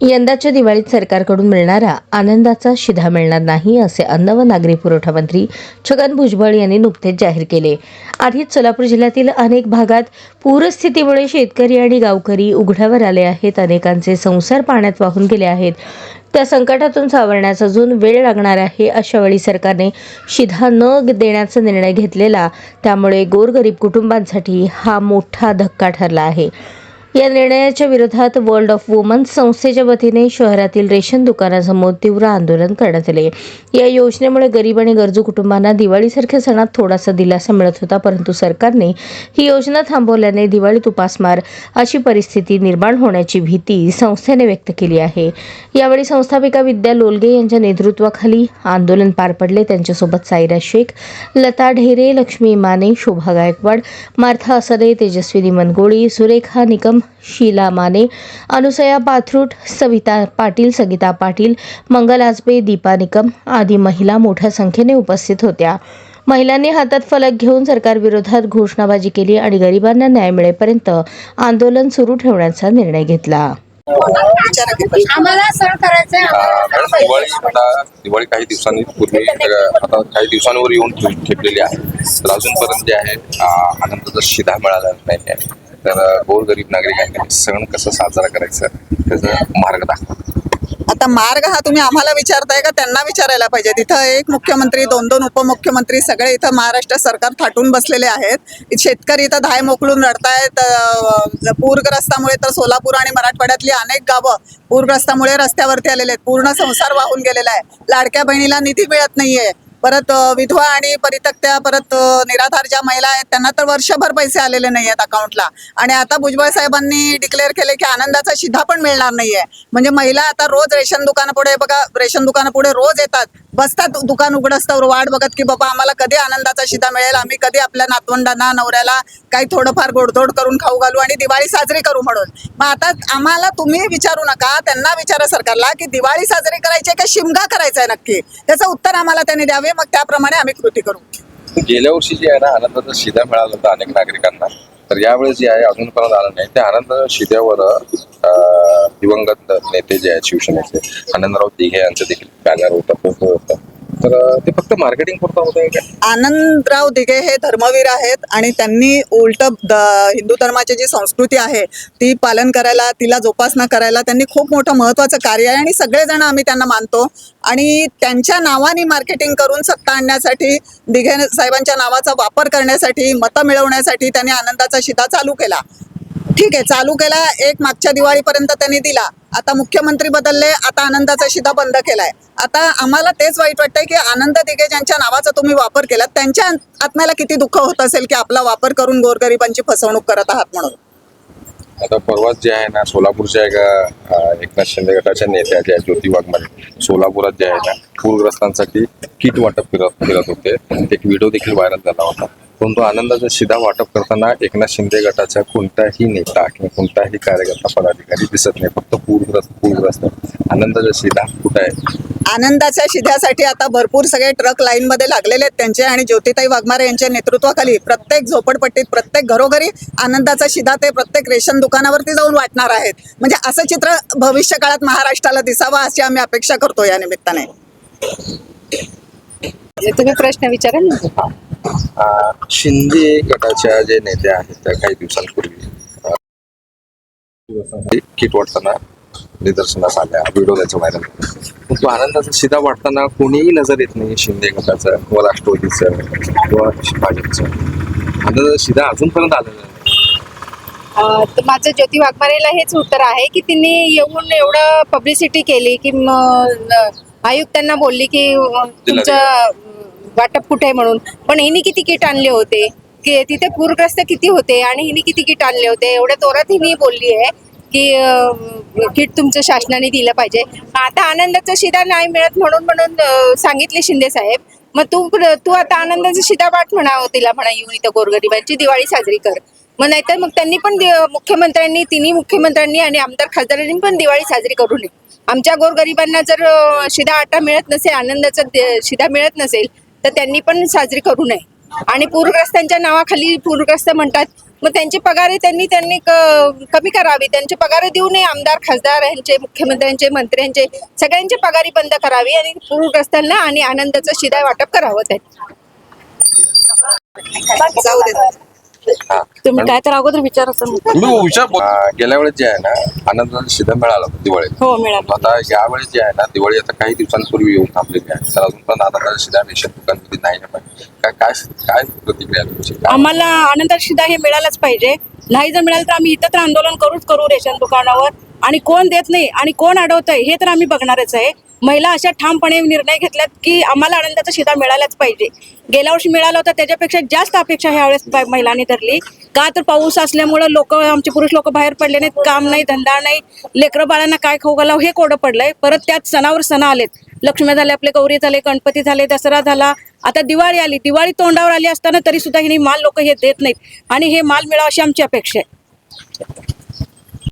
यंदाच्या दिवाळीत सरकारकडून मिळणारा आनंदाचा शिधा मिळणार नाही असे अन्न व नागरी पुरवठा मंत्री छगन भुजबळ यांनी नुकतेच जाहीर केले. आधीच सोलापूर जिल्ह्यातील अनेक भागात पूरस्थितीमुळे शेतकरी आणि गावकरी उघड्यावर आले आहेत. अनेकांचे संसार पाण्यात वाहून गेले आहेत. त्या संकटातून सावरण्यास अजून वेळ लागणार आहे अशा वेळी सरकारने शिधा न देण्याचा निर्णय घेतलेला त्यामुळे गोरगरीब कुटुंबांसाठी हा मोठा धक्का ठरला आहे. या निर्णयाच्या विरोधात वर्ल्ड ऑफ वुमन्स संस्थेच्या वतीने शहरातील रेशन दुकानासमोर तीव्र आंदोलन करण्यात आले. या योजनेमुळे गरीब आणि गरजू कुटुंबांना दिवाळीसारख्या सणात थोडासा दिलासा मिळत होता परंतु सरकारने ही योजना थांबवल्याने दिवाळीत उपासमार अशी परिस्थिती निर्माण होण्याची भीती संस्थेने व्यक्त केली आहे. यावेळी संस्थापिका विद्या लोलगे यांच्या नेतृत्वाखाली आंदोलन पार पडले. त्यांच्यासोबत सायरा शेख लता ढेरे लक्ष्मी माने शोभा गायकवाड मार्था असरे तेजस्विनी मनगोळी सुरेखा निकम शीला माने अनुसया पाथरूट सविता पाटील सगिता पाटील मंगल आजबे दीपा निकम आदी महिला मोठ्या संख्येने उपस्थित होत्या. महिलांनी हातात फलक घेऊन सरकारविरोधात घोषणाबाजी केली आणि गरिबांना न्याय मिळेपर्यंत आंदोलन सुरू ठेवण्याचा निर्णय घेतला. आम्हाला सण करायचंय अं, मॅडम दिवाळी आता दिवाळी काही दिवसांनी पूर्वी आता काही दिवसांवर येऊन ठेपलेली आहे. तर अजूनपर्यंत जे आहे आनंदाचा शिधा मिळाला नाही आहे. तर गोरगरीब नागरिकांनी सण कसं साजरा करायचा त्याचा मार्ग दाखवा. आता मार्ग हा तुम्ही आम्हाला विचारताय का? त्यांना विचारायला पाहिजे. तिथं एक मुख्यमंत्री दोन दोन उपमुख्यमंत्री सगळे इथं महाराष्ट्र सरकार थाटून बसलेले आहेत. शेतकरी इथं धाय मोकळून रडतायत. पूरग्रस्तामुळे तर सोलापूर आणि मराठवाड्यातली अनेक गावं पूरग्रस्तामुळे रस्त्यावरती आलेले आहेत. पूर्ण संसार वाहून गेलेला आहे. लाडक्या बहिणीला निधी मिळत नाहीये. परत विधवा आणि परितक्त्या परत निराधार ज्या महिला आहेत त्यांना तर वर्षभर पैसे आलेले नाही आहेत अकाउंटला आणि आता भुजबळ साहेबांनी डिक्लेअर केले की आनंदाचा शिधा पण मिळणार नाहीये. म्हणजे महिला आता रोज रेशन दुकानापुढे बघा रेशन दुकानापुढे रोज येतात. बसतात दुकान उघड असतं वाट बघत की बाबा आम्हाला कधी आनंदाचा शिधा मिळेल? आम्ही कधी आपल्या नातवंडांना नवऱ्याला काही थोडंफार गोडधोड करून खाऊ घालू आणि दिवाळी साजरी करू म्हणून? मग आता आम्हाला तुम्ही विचारू नका त्यांना विचारा सरकारला की दिवाळी साजरी करायची आहे का शिमगा करायचा आहे नक्की? त्याचं उत्तर आम्हाला त्यांनी द्यावे. मग त्याप्रमाणे आम्ही कृती करू. गेल्या वर्षी जे आहे ना आनंदाचा शिधा मिळाला होता अनेक नागरिकांना. तर यावेळेस जे आहे अजूनपर्यंत आलं नाही. त्या आनंद शिध्यावर दिवंगत नेते जे आहेत शिवसेनेचे आनंदराव दिघे यांचं देखील बॅनर होता फोटो होता. तर ते फक्त मार्केटिंग पुरता होतं का? आनंदराव दिघे हे धर्मवीर आहेत आणि त्यांनी उलट हिंदू धर्माची जी संस्कृती आहे ती पालन करायला तिला जोपासना करायला त्यांनी खूप मोठं महत्त्वाचं कार्य आहे आणि सगळेजण आम्ही त्यांना मानतो. आणि त्यांच्या नावाने मार्केटिंग करून सत्ता आणण्यासाठी दिघे साहेबांच्या नावाचा वापर करण्यासाठी मतं मिळवण्यासाठी त्यांनी आनंदाचा शिधा चालू केला. ठीक आहे चालू केला एक मागच्या दिवाळीपर्यंत त्यांनी दिला. आता मुख्यमंत्री बदलले आता आनंदाचा शिधा बंद केलाय. आता आम्हाला तेच वाईट वाटतंय की आनंद दिघे ज्यांच्या नावाचा तुम्ही वापर केला त्यांच्या आत्म्याला किती दुःख होत असेल की आपला वापर करून गोरगरिबांची फसवणूक करत आहात म्हणून? आता परवाच जे आहे ना सोलापूरच्या एका एकनाथ शिंदे गटाच्या नेत्या ज्या ज्योती वाघमारे सोलापुरात जे आहे ना पूरग्रस्तांसाठी किट वाटप फिरत फिरत होते. एक व्हिडिओ देखील व्हायरल झाला होता. परंतु आनंदाचा शिधा वाटप करताना एकनाथ शिंदे गटाचा कोणताही नेता किंवा कोणताही कार्यकर्ता पदाधिकारी दिसत नाही. फक्त पूरग्रस्त पूरग्रस्त. आनंदाचा शिधा कुठं आहे? आनंदाच्या शिध्यासाठी आता भरपूर सगळे ट्रक लाईन मध्ये लागलेले आहेत त्यांचे आणि ज्योतिताई वाघमारे यांच्या नेतृत्वाखाली प्रत्येक झोपडपट्टीत प्रत्येक घरोघरी आनंदाचा शिधा ते प्रत्येक रेशन दुकानावरती जाऊन वाटणार आहेत. म्हणजे असं चित्र भविष्य काळात महाराष्ट्राला दिसावं अशी आम्ही अपेक्षा करतो या निमित्ताने. तुम्ही प्रश्न विचारा ना. शिंदे गटाच्या जे नेत्या आहेत त्या काही दिवसांपूर्वी किट वाटताना निदर्शनास आल्या. व्हिडिओ त्याचा व्हायरल परंतु आनंदाचा शिधा वाटताना कोणीही नजर येत नाही शिंदे गटाचं किंवा राष्ट्रवादीचं किंवा भाजपचं. आनंदाचा शिधा अजूनपर्यंत आलेला नाही. तर माझं ज्योती वाघमारेला हेच उत्तर आहे की त्यांनी येऊन एवढं पब्लिसिटी केली की आयुक्तांना बोलली की अं, तुमचं अं, वाटप कुठे आहे म्हणून. पण हिनी किती किट आणले होते? की तिथे पूरग्रस्त किती होते? आणि हिनी किती किट आणले होते? एवढ्या तोरात हिनी बोलली आहे की किट तुमचं शासनाने दिलं पाहिजे. आता आनंदाचा शिदा नाही मिळत म्हणून म्हणून सांगितले शिंदे साहेब. मग तू तू आता आनंदाचा शिदा वाट म्हणावं तिला म्हणा येऊन इथं गोरगरिबांची दिवाळी साजरी कर. मग नाहीतर मग त्यांनी पण मुख्यमंत्र्यांनी तिन्ही मुख्यमंत्र्यांनी आणि आमदार खासदारांनी पण दिवाळी साजरी करू नये. आमच्या गोरगरिबांना जर शिधा शिदा आटा मिळत नसेल आनंदाचा दे- शिदा मिळत नसेल तर त्यांनी पण साजरी करू नये. आणि पूरग्रस्तांच्या नावाखाली पूरग्रस्त म्हणतात. मग त्यांचे पगारे त्यांनी त्यांनी कमी करावी. त्यांचे पगार देऊ नये. आमदार खासदार यांचे मुख्यमंत्र्यांचे मंत्र्यांचे सगळ्यांचे पगारी बंद करावी आणि पूरग्रस्तांना आणि आनंदाचं शिदा वाटप करावं त्यांनी. जाऊ दे. तुम्ही काय तर अगोदर मी विचार गेल्या वेळेस जे आहे ना आनंदाचा शिधा मिळाला होता दिवाळीत. हो मिळालं. आता यावेळेस जे आहे ना दिवाळी आता काही दिवसांपूर्वी येऊन थांबलेली आहे. तर अजून पण आनंदाचा शिधा रेशन दुकानमध्ये नाही ना पाहिजे. काय काय काय प्रतिक्रिया तुमची? आम्हाला आनंद शिधा हे मिळालंच पाहिजे. नाही जर मिळालं तर आम्ही इतर आंदोलन करूच करू रेशन दुकानावर. आणि कोण देत नाही आणि कोण अडवतंय हे तर आम्ही बघणारच आहे. महिला अशा ठामपणे निर्णय घेतल्यात की आम्हाला आनंदाचा शिधा मिळालाच पाहिजे. गेल्या वर्षी मिळाला होता त्याच्यापेक्षा जास्त अपेक्षा ह्यावेळेस महिलांनी धरली. का तर पाऊस असल्यामुळं लोक आमचे पुरुष लोक बाहेर पडले नाहीत काम नाही धंदा नाही लेकरं बाळांना काय खाऊ घालावं हे कोडं पडलंय. परत त्यात सणावर सण आलेत. लक्ष्मी झाले आपले गौरी झाले गणपती झाले दसरा झाला. आता दिवाळी आली. दिवाळी तोंडावर आली असताना तरी सुद्धा हिने माल लोक हे देत नाहीत. आणि हे माल मिळावं अशी आमची अपेक्षा आहे.